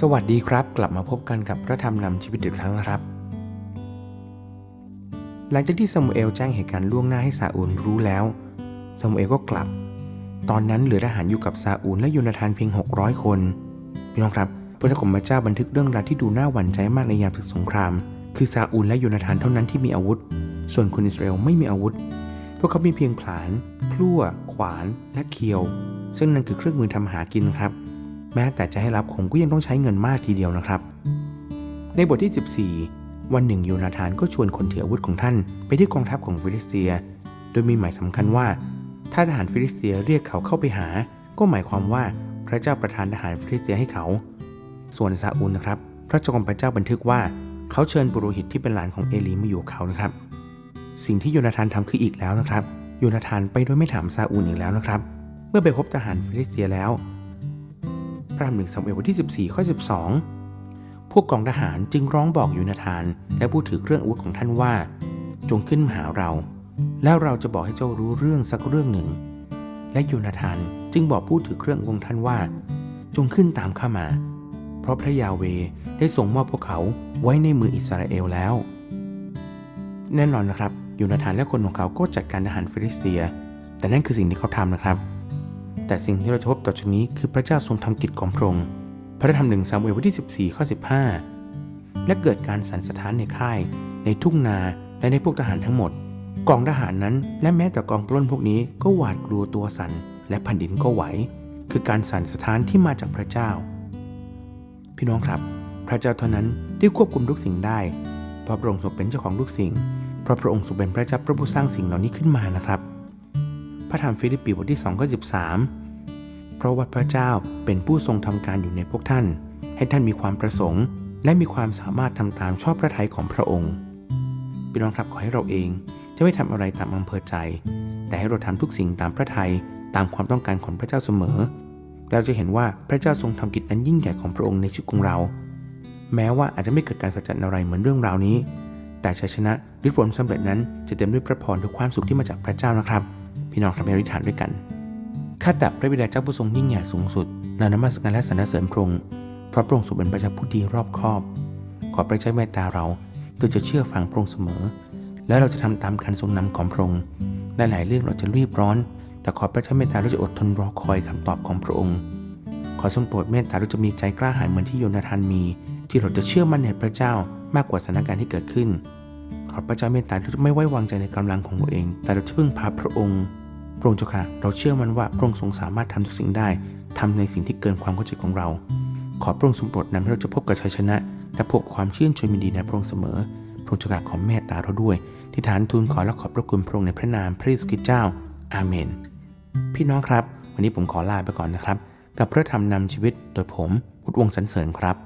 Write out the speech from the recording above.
สวัสดีครับ กลับมาพบกันกับพระธรรมนำชีวิตอีกครั้งนะครับ หลังจากที่ซามูเอลแจ้งเหตุการณ์ล่วงหน้าให้ซาอูลรู้แล้วซามูเอลก็กลับ ตอนนั้นเหลือทหารอยู่กับซาอูลและโยนาธานเพียง 600 คนพี่น้องครับพระเจ้าของพระเจ้าบันทึกเรื่องราวที่ดูน่าหวั่นใจมากในยามศึกสงคราม คือซาอูลและโยนาธานเท่านั้นที่มีอาวุธ ส่วนคนอิสราเอลไม่มีอาวุธ พวกเขามีเพียงผลานพลั่วขวานและเคียว ซึ่งนั่นคือเครื่องมือทำหากินครับ แม้แต่จะให้รับคงก็ยังต้องใช้เงินมากทีเดียวนะครับ ในบทที่ 14 วันหนึ่งโยนาธานก็ชวนคนถืออาวุธของท่าน ไปที่กองทัพของฟิลิสเตีย โดยมีหมายสำคัญว่า ถ้าทหารฟิลิสเตียเรียกเขาเข้าไปหา ก็หมายความว่าพระเจ้าประทานทหารฟิลิสเตียให้เขา ส่วนซาอูลนะครับ พระเจ้าของพระเจ้าบันทึกว่า เขาเชิญปุโรหิตที่เป็นหลานของเอลีมาอยู่เขานะครับ สิ่งที่โยนาธานทำคืออีกแล้วนะครับ โยนาธานไปโดยไม่ถามซาอูลอีกแล้วนะครับ เมื่อไปพบทหารฟิลิสเตียแล้ว พระธรรมหนึ่งซามูเอลบทที่ 14 ข้อ 12 พวกกองทหารจึงร้องบอกโยูนาธาน และผู้ถือเครื่องอาวุธของท่านว่า จงขึ้นมาหาเรา แล้วเราจะบอกให้เจ้ารู้เรื่องสักเรื่องหนึ่ง และโยูนาธานจึงบอกผู้ถือเครื่องอาวุธของท่านว่า จงขึ้นตามข้ามา เพราะพระยาเวได้ทรงมอบพวกเขาไว้ในมืออิสราเอลแล้ว แน่นอนนะครับโยูนาธานและคนของเขาก็จัดการทหารฟิลิสเตีย แต่นั่นคือสิ่งที่เขาทำนะครับ แต่สิ่งที่เราจะพบต่อจากนี้คือพระเจ้าทรงทำกิจของพระองค์พระธรรมหนึ่งซามูเอลบทที่ 14 ข้อ 15 และเกิดการสันสะท้านในค่าย ในทุ่งนาและในพวกทหารทั้งหมด กองทหารนั้น และแม้แต่กองปล้นพวกนี้ก็หวาดกลัวตัวสั่นและแผ่นดินก็ไหว คือการสั่นสะท้านที่มาจากพระเจ้า พี่น้องครับ พระเจ้าเท่านั้นที่ควบคุมทุกสิ่งได้เพราะพระองค์ทรงเป็นเจ้าของทุกสิ่งเพราะพระองค์ทรงเป็นพระเจ้าพระผู้สร้างสิ่งเหล่านี้ขึ้นมานะครับ พระธรรมฟิลิปปีบทที่2ข้อ13 เพราะว่าพระเจ้าเป็นผู้ทรงทำการอยู่ในพวกท่าน ให้ท่านมีความประสงค์ และมีความสามารถทำตามชอบพระทัยของพระองค์พี่น้องครับขอให้เราเองจะไม่ทำอะไรตามอำเภอใจ แต่ให้เราทำทุกสิ่งตามพระทัยตามความต้องการของพระเจ้าเสมอ เราจะเห็นว่าพระเจ้าทรงทำกิจอันยิ่งใหญ่ของพระองค์ในชีวิตของเรา แม้ว่าอาจจะไม่เกิดการสัจจ์อะไรเหมือนเรื่องราวนี้ แต่ชัยชนะหรือผลสำเร็จนั้นจะเต็มด้วยพระพรและความสุขที่มาจากพระเจ้านะครับ พี่น้องครับให้อธิษฐานด้วยกัน ข้าแต่พระบิดาเจ้าผู้ทรงยิ่งใหญ่สูงสุดเรานมัสการและสรรเสริญพระองค์เพราะพระองค์ทรงเป็นพระเจ้าผู้ดีรอบคอบ ขอพระเจ้าเมตตาเราเพื่อจะเชื่อฟังพระองค์เสมอ และเราจะทำตามการทรงนำของพระองค์ในหลายเรื่องเราจะรีบร้อน แต่ขอพระเจ้าเมตตาเราจะอดทนรอคอยคำตอบของพระองค์ ขอทรงโปรดเมตตาเราจะมีใจกล้าหาญเหมือนที่โยนาธานมี ที่เราจะเชื่อมั่นในพระเจ้ามากกว่าสถานการณ์ที่เกิดขึ้น ขอพระเจ้าเมตตาเราจะไม่ไว้วางใจในกำลังของเราเอง แต่เราจะพึ่งพาพระองค์ พระองค์เจ้าค่ะ เราเชื่อมันว่าพระองค์ทรงสามารถทำทุกสิ่งได้ทำในสิ่งที่เกินความเข้าใจของเรา ขอพระองค์ทรงโปรดนำให้เราจะพบกับชัยชนะ และพบความชื่นชมยินดีในพระองค์เสมอ พระองค์เจ้าค่ะขอเมตตาเราด้วย ที่ฐานทูลขอและขอบพระคุณพระองค์ในพระนามพระเยซูคริสต์เจ้า อาเมน พี่น้องครับ วันนี้ผมขอลาไปก่อนนะครับ กับพระธรรมนำชีวิตโดยผมวุฒวงศ์สันเสริญครับ